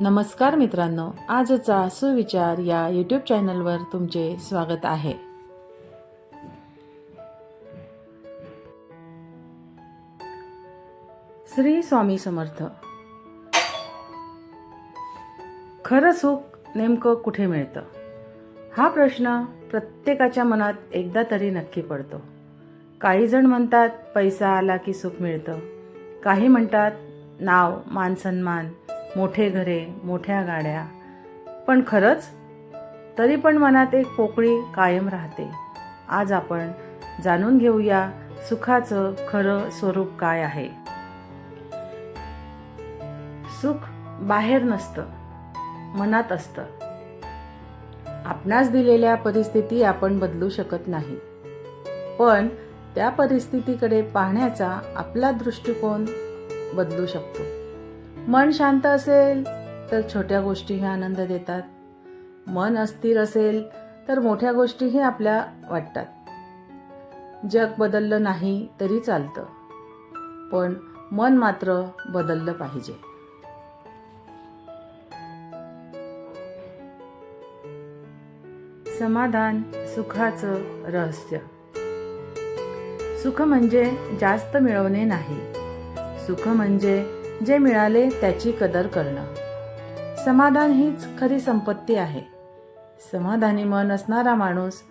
नमस्कार मित्रांनो आजचा सुविचार या यूट्यूब चॅनलवर तुमचे स्वागत आहे. श्री स्वामी समर्थ. खरं सुख नेमकं कुठे मिळतं? हा प्रश्न प्रत्येकाच्या मनात एकदा तरी नक्की पडतो. काही जण म्हणतात पैसा आला की सुख मिळतं. काही म्हणतात नाव मान सन्मान मोठे घरे मोठ्या गाड्या. पण खरंच? तरी पण मनात एक पोकळी कायम राहते. आज आपण जाणून घेऊया सुखाचं खरं स्वरूप काय आहे. सुख बाहेर नसतं मनात असतं. आपणास दिलेल्या परिस्थिती आपण बदलू शकत नाही. पण त्या परिस्थितीकडे पाहण्याचा आपला दृष्टिकोन बदलू शकतो. मन शांत असेल तर छोट्या गोष्टीही आनंद देतात. मन अस्थिर असेल तर मोठ्या गोष्टीही आपल्या वाटतात. जग बदललं नाही तरी चालतं. पण मन मात्र बदललं पाहिजे. समाधान सुखाचं रहस्य. सुख म्हणजे जास्त मिळवणे नाही. सुख म्हणजे जे मिळाले त्याची कदर करणं. समाधान हीच खरी संपत्ती आहे. समाधानी मन असणारा माणूस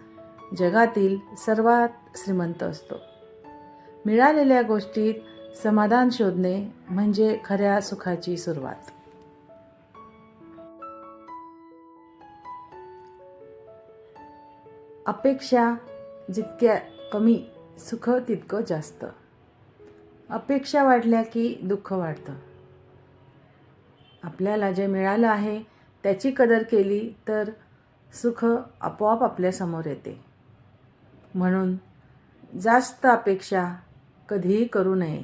जगातील सर्वात श्रीमंत असतो. मिळालेल्या गोष्टीत समाधान शोधणे म्हणजे खऱ्या सुखाची सुरुवात. अपेक्षा जितक्या कमी सुख तितकं जास्त. अपेक्षा वाढल्या की दुःख वाढतं. आपल्याला जे मिळालं आहे त्याची कदर केली तर सुख आपोआप आपल्यासमोर येते. म्हणून जास्त अपेक्षा कधीही करू नये.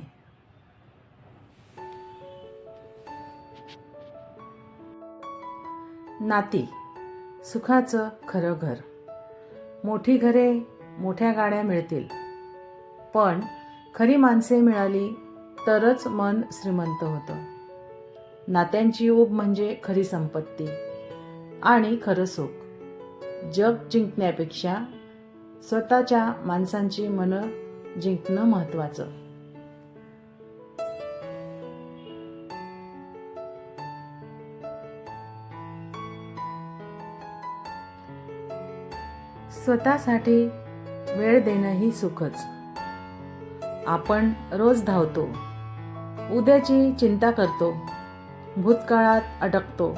नाती. सुखाचं खरं घर. मोठी घरे मोठ्या गाड्या मिळतील. पण खरी माणसे मिळाली तरच मन श्रीमंत होतं. नात्यांची ओब म्हणजे खरी संपत्ती आणि खरं सुख. जग जिंकण्यापेक्षा स्वतःच्या माणसांची मनं जिंकणं महत्त्वाचं. स्वतःसाठी वेळ देणंही सुखच. आपण रोज धावतो. उद्याची चिंता करतो. भूतकाळात अडकतो.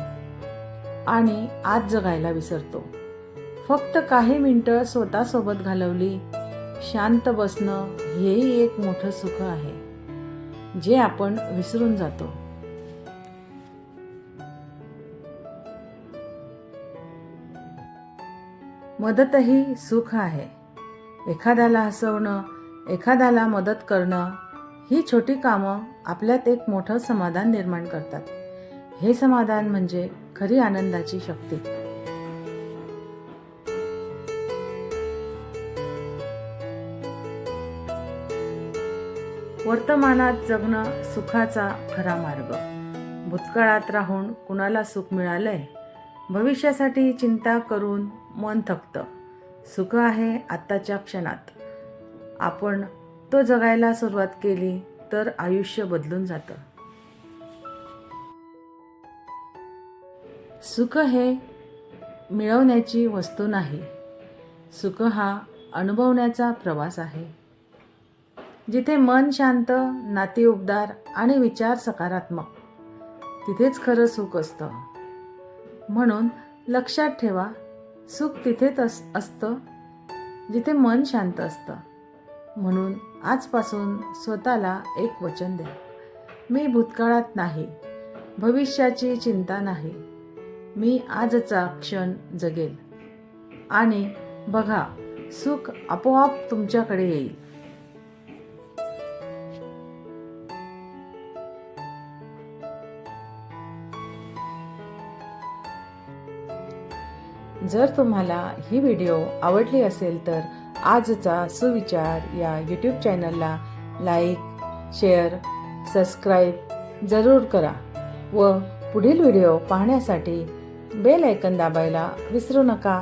आणि आज जगायला विसरतो. फक्त काही मिनटं स्वतःसोबत घालवली शांत बसणं हेही एक मोठं सुख आहे जे आपण विसरून जातो. मदतही सुख आहे. एखाद्याला हसवणं एखाद्याला मदत करणं ही छोटी कामं आपल्यात एक मोठं समाधान निर्माण करतात. हे समाधान म्हणजे खरी आनंदाची शक्ती. वर्तमानात जगणं सुखाचा खरा मार्ग. भूतकाळात राहून कुणाला सुख मिळालंय? भविष्यासाठी चिंता करून मन थकतं. सुख आहे आत्ताच्या क्षणात. आपण तो जगायला सुरुवात केली तर आयुष्य बदलून जातं. सुख हे मिळवण्याची वस्तू नाही. सुख हा अनुभवण्याचा प्रवास आहे. जिथे मन शांत नाती उबदार आणि विचार सकारात्मक तिथेच खरं सुख असतं. म्हणून लक्षात ठेवा सुख तिथेच अस असतं जिथे मन शांत असतं. म्हणून आजपासून स्वतःला एक वचन द्या. मी भूतकाळात नाही भविष्याची चिंता नाही. मी आजचा क्षण जगेल. आणि बघा सुख आपोआप तुमच्याकडे येईल. जर तुम्हाला ही व्हिडिओ आवडली असेल तर आजचा सुविचार या यूट्यूब चॅनलला लाईक शेअर सबस्क्राईब जरूर करा व पुढील व्हिडिओ पाहण्यासाठी बेल ऐकन दाबायला विसरू नका.